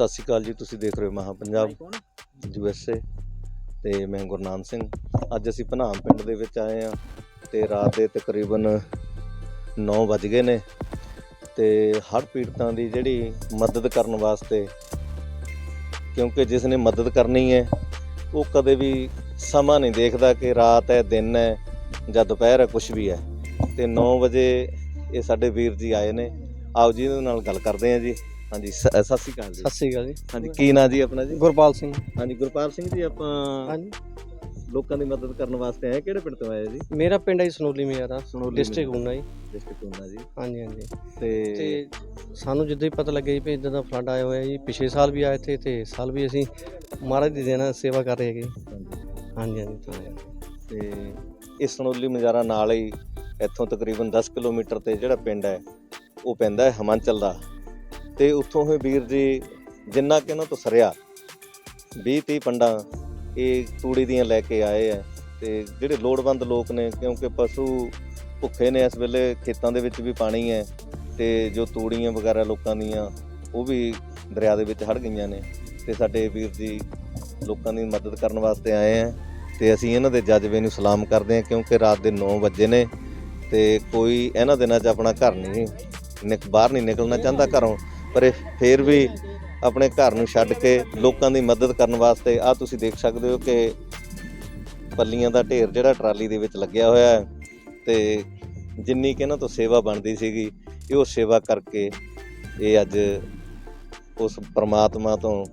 ਸਤਿ ਸ਼੍ਰੀ ਅਕਾਲ ਜੀ ਤੁਸੀਂ ਦੇਖ ਰਹੇ ਹੋ ਮਹਾ ਪੰਜਾਬ। ਯੂਐਸਏ ਤੇ ਮੈਂ ਗੁਰਨਾਮ ਸਿੰਘ। ਅੱਜ ਅਸੀਂ ਭਨਾਮ ਪਿੰਡ ਦੇ ਵਿੱਚ ਆਏ ਆ ਤੇ ਰਾਤ ਦੇ ਤਕਰੀਬਨ 9 ਵੱਜ ਗਏ ਨੇ ਤੇ ਹੜ੍ਹ ਪੀੜਤਾਂ ਦੀ ਜਿਹੜੀ ਮਦਦ ਕਰਨ ਵਾਸਤੇ ਕਿਉਂਕਿ ਜਿਸ ਨੇ ਮਦਦ ਕਰਨੀ ਹੈ ਉਹ ਕਦੇ ਵੀ ਸਮਾਂ ਨਹੀਂ ਦੇਖਦਾ ਕਿ ਰਾਤ ਹੈ ਦਿਨ ਹੈ ਜਾਂ ਦੁਪਹਿਰ ਹੈ ਕੁਝ ਵੀ ਹੈ। ਤੇ 9 ਵਜੇ ਇਹ ਸਾਡੇ ਵੀਰ ਜੀ ਆਏ ਨੇ। ਆਓ ਜੀ ਇਹਨਾਂ ਨਾਲ ਗੱਲ ਕਰਦੇ ਆ ਜੀ। ਹਾਂਜੀ ਸ- ਸਤਿ ਸ਼੍ਰੀ ਅਕਾਲ ਜੀ। ਸਤਿ ਸ੍ਰੀ ਅਕਾਲ ਜੀ। ਹਾਂਜੀ ਕੀ ਨਾਂ ਜੀ ਆਪਣਾ ਜੀ? ਗੁਰਪਾਲ ਸਿੰਘ। ਹਾਂਜੀ ਗੁਰਪਾਲ ਸਿੰਘ ਜੀ ਆਪਾਂ ਹਾਂਜੀ। ਲੋਕਾਂ ਦੀ ਮਦਦ ਕਰਨ ਵਾਸਤੇ ਆਏ। ਕਿਹੜੇ ਪਿੰਡ ਤੋਂ ਆਏ ਜੀ? ਮੇਰਾ ਪਿੰਡ ਹੈ ਜੀ ਸਨੋਲੀ ਮਿਆਰਾ ਸਨੋਲੀ ਡਿਸਟ੍ਰਿਕਟ ਉਨਾ ਜੀ। ਡਿਸਟ੍ਰਿਕਟ ਹੁੰਦਾ ਜੀ। ਹਾਂਜੀ ਹਾਂਜੀ। ਤੇ ਤੇ ਸਾਨੂੰ ਜਿੱਦਾਂ ਹੀ ਪਤਾ ਲੱਗਿਆ ਜੀ ਵੀ ਇਦਾਂ ਦਾ ਫਲੱਡ ਆਇਆ ਹੋਇਆ ਜੀ ਪਿਛਲੇ ਸਾਲ ਵੀ ਆਏ ਥੇ ਤੇ ਇਸ ਸਾਲ ਵੀ ਅਸੀਂ ਮਹਾਰਾਜ ਦੀ ਦੇਣਾ ਸੇਵਾ ਕਰ ਰਹੇ ਹੈਗੇ। ਹਾਂਜੀ ਹਾਂਜੀ ਤਾਂ ਤੇ ਇਸ ਸਨੋਲੀ ਮਜਾਰਾ ਨਾਲ ਹੀ ਇੱਥੋਂ ਤਕਰੀਬਨ 10 ਕਿਲੋਮੀਟਰ ਤੇ ਜਿਹੜਾ ਪਿੰਡ ਹੈ ਉਹ ਪੈਂਦਾ ਹੈ ਹਿਮਾਚਲ ਦਾ। ਤੇ ਉੱਥੋਂ ਹੀ ਵੀਰ ਜੀ ਜਿੰਨਾ ਕਿ ਇਹਨਾਂ ਤੋਂ ਸਰਿਆ 20 30 ਪੰਡਾਂ ਇਹ ਤੂੜੀ ਦੀਆਂ ਲੈ ਕੇ ਆਏ ਆ ਤੇ ਜਿਹੜੇ ਲੋੜਵੰਦ ਲੋਕ ਨੇ, ਕਿਉਂਕਿ ਪਸ਼ੂ ਭੁੱਖੇ ਨੇ ਇਸ ਵੇਲੇ ਖੇਤਾਂ ਦੇ ਵਿੱਚ ਵੀ ਪਾਣੀ ਹੈ ਤੇ ਜੋ ਤੂੜੀਆਂ ਵਗੈਰਾ ਲੋਕਾਂ ਦੀਆਂ, ਉਹ ਵੀ ਦਰਿਆ ਦੇ ਵਿੱਚ ਹੜ ਗਈਆਂ ਨੇ ਤੇ ਸਾਡੇ ਵੀਰ ਜੀ ਲੋਕਾਂ ਦੀ ਮਦਦ ਕਰਨ ਵਾਸਤੇ ਆਏ ਆ ਤੇ ਅਸੀਂ ਇਹਨਾਂ ਦੇ ਜਜ਼ਬੇ ਨੂੰ ਸਲਾਮ ਕਰਦੇ ਹਾਂ ਕਿਉਂਕਿ ਰਾਤ ਦੇ 9 ਵਜੇ ਨੇ ਤੇ ਕੋਈ ਇਹਨਾਂ ਦਿਨਾਂ 'ਚ ਆਪਣਾ ਘਰ ਨਹੀਂ, ਨਿਕ ਬਾਹਰ ਨਹੀਂ ਨਿਕਲਣਾ ਚਾਹੁੰਦਾ ਘਰੋਂ। ਪਰ ਇਹ ਫੇਰ ਵੀ ਆਪਣੇ ਘਰ ਨੂੰ ਛੱਡ ਕੇ ਲੋਕਾਂ ਦੀ ਮਦਦ ਕਰਨ ਵਾਸਤੇ ਆ ਤੁਸੀਂ ਦੇਖ ਸਕਦੇ ਹੋ ਕਿ ਪੱਲੀਆਂ ਦਾ ਢੇਰ ਜਿਹੜਾ ਟਰਾਲੀ ਦੇ ਵਿੱਚ ਲੱਗਿਆ ਹੋਇਆ ਹੈ ਤੇ ਜਿੰਨੀ ਕਿ ਇਹਨਾਂ ਤੋਂ ਸੇਵਾ ਬਣਦੀ ਸੀਗੀ, ਇਹ ਉਹ ਸੇਵਾ ਕਰਕੇ ਇਹ ਅੱਜ ਉਸ ਪ੍ਰਮਾਤਮਾ ਤੋਂ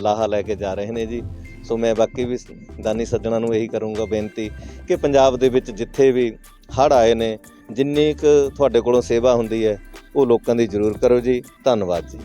ਲਾਹਾ ਲੈ ਕੇ ਜਾ ਰਹੇ ਨੇ ਜੀ। ਸੋ ਮੈਂ ਬਾਕੀ ਵੀ ਦਾਨੀ ਸੱਜਣਾ ਨੂੰ ਇਹੀ ਕਰੂੰਗਾ ਬੇਨਤੀ ਕਿ ਪੰਜਾਬ ਦੇ ਵਿੱਚ ਜਿੱਥੇ ਵੀ ਹੜ੍ਹ ਆਏ ਨੇ, ਜਿੰਨੀ ਕੁ ਤੁਹਾਡੇ ਕੋਲੋਂ ਸੇਵਾ ਹੁੰਦੀ ਹੈ ਉਹ ਲੋਕਾਂ ਦੀ ਜ਼ਰੂਰ ਕਰੋ ਜੀ। ਧੰਨਵਾਦ ਜੀ।